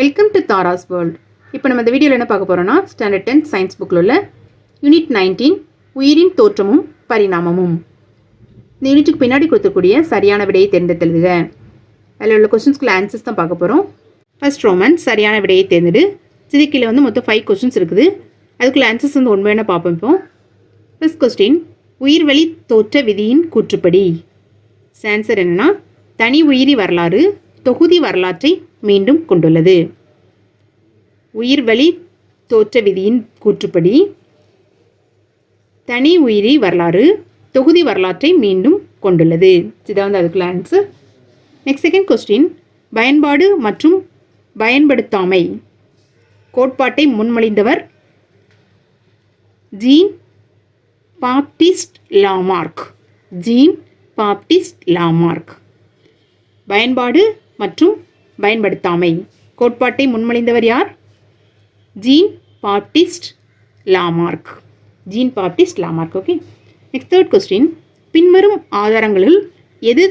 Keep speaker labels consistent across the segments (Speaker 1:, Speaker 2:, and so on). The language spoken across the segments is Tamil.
Speaker 1: வெல்கம் டு தாராஸ் வேர்ல்ட் இப்போ நம்ம இந்த வீடியோவில் என்ன பார்க்க போகிறோம்னா ஸ்டாண்டர்ட் டென்த் சயின்ஸ் புக்கில் உள்ள யூனிட் நைன்டீன் உயிரின் தோற்றமும் பரிணாமமும். இந்த யூனிட்டுக்கு பின்னாடி கொடுத்துக்கூடிய சரியான விடையை தேர்ந்தெடுத்தெழுதுக அதில் உள்ள கொஸ்டின்ஸ்க்குள்ள ஆன்சர்ஸ் தான் பார்க்க போகிறோம் ஃபர்ஸ்ட் ரோமன் சரியான விடையை தேர்ந்தெடு. சிதிக்கில் வந்து மொத்தம் ஃபைவ் கொஸ்டின்ஸ் இருக்குது. அதுக்குள்ள ஆன்சர்ஸ் வந்து உண்மையான பார்ப்போம் இப்போ. ஃபர்ஸ்ட் கொஸ்டின் உயிர்வழி தோற்ற விதியின் கூற்றுப்படி. ஆன்சர் என்னென்னா தனி உயிரி வரலாறு தொகுதி வரலாற்றை மீண்டும் கொண்டுள்ளது. உயிர்வழி தோற்ற விதியின் கூற்றுப்படி தனி உயிரி வரலாறு தொகுதி வரலாற்றை மீண்டும் கொண்டுள்ளது. இதுதான் வந்து அதுக்குள்ள ஆன்சர் நெக்ஸ்ட் செகண்ட் கொஸ்டின் பயன்பாடு மற்றும் பயன்படுத்தாமை. கோட்பாட்டை முன்மொழிந்தவர் Jean Baptiste Lamarck. Jean Baptiste Lamarck. பயன்பாடு மற்றும் பயன்படுத்தாமை. கோட்பாட்டை முன்மொழிந்தவர் யார்? Jean Baptiste Lamarck. Jean Baptiste Lamarck okay next third question பின்வரும் ஆதாரங்களில் எது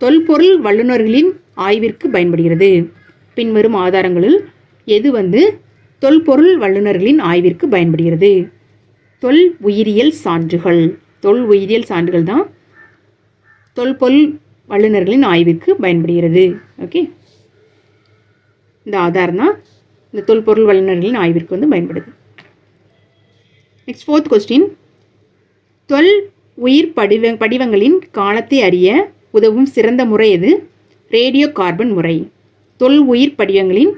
Speaker 1: தொல்பொருள் வல்லுநர்களின் ஆய்விற்கு பயன்படுகிறது? பின்வரும் ஆதாரங்களில் எது வந்து தொல்பொருள் வல்லுநர்களின் ஆய்விற்கு பயன்படுகிறது? தொல் உயிரியல் சான்றுகள். தொல் உயிரியல் சான்றுகள் தான் தொல்பொருள் வல்லுநர்களின் ஆய்விற்கு பயன்படுகிறது. ஓகே இந்த ஆதாரம் தான் இந்த தொல்பொருள் வல்லுநர்களின் ஆய்விற்கு வந்து பயன்படுது. நெக்ஸ்ட் ஃபோர்த் கொஸ்டின் தொல் உயிர் படிவ படிவங்களின் காலத்தை அறிய உதவும் சிறந்த முறை எது? ரேடியோ கார்பன் முறை. தொல் உயிர் படிவங்களின்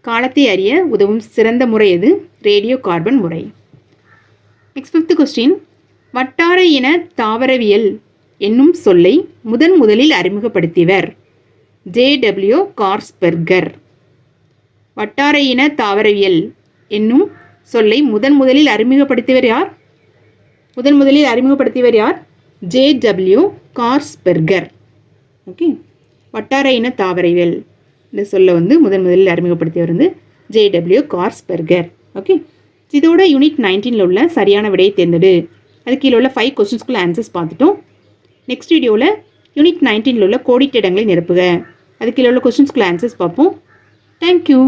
Speaker 1: காலத்தை அறிய உதவும் சிறந்த முறை எது? ரேடியோ கார்பன் முறை. நெக்ஸ்ட் ஃபிஃப்த் கொஸ்டின் வட்டார இன தாவரவியல் என்னும் சொல்லை முதன் முதலில் அறிமுகப்படுத்தியவர். ஜேடபிள்யூ கார்ஸ்பெர்கர். வட்டார இன தாவரவியல் என்னும் சொல்லை முதன் முதலில் அறிமுகப்படுத்தியவர் யார்? முதன் முதலில் அறிமுகப்படுத்தியவர் யார்? J W Harshberger. ஓகே? வட்டார இன தாவரவியல். இந்த சொல்லை வந்து முதன் முதலில் அறிமுகப்படுத்தியவர் வந்து ஜே டபிள்யூ கார்ஸ்பெர்கர். ஓகே? இதோட யூனிட் நைன்டீனில் உள்ள சரியான விடையை தேர்ந்தெடு. அது கீழே உள்ள ஃபைவ் கொஸ்டின்ஸ்குள்ள ஆன்சர்ஸ் பார்த்துட்டோம். நெக்ஸ்ட் வீடியோவில் யூனிட் நைன்டீனில் உள்ள கோடிட்ட இடங்களை நிரப்புக. அதுக்கு உள்ள கொஸ்டின்ஸ்க்குள்ள ஆன்சர்ஸ் பார்ப்போம். தேங்க்யூ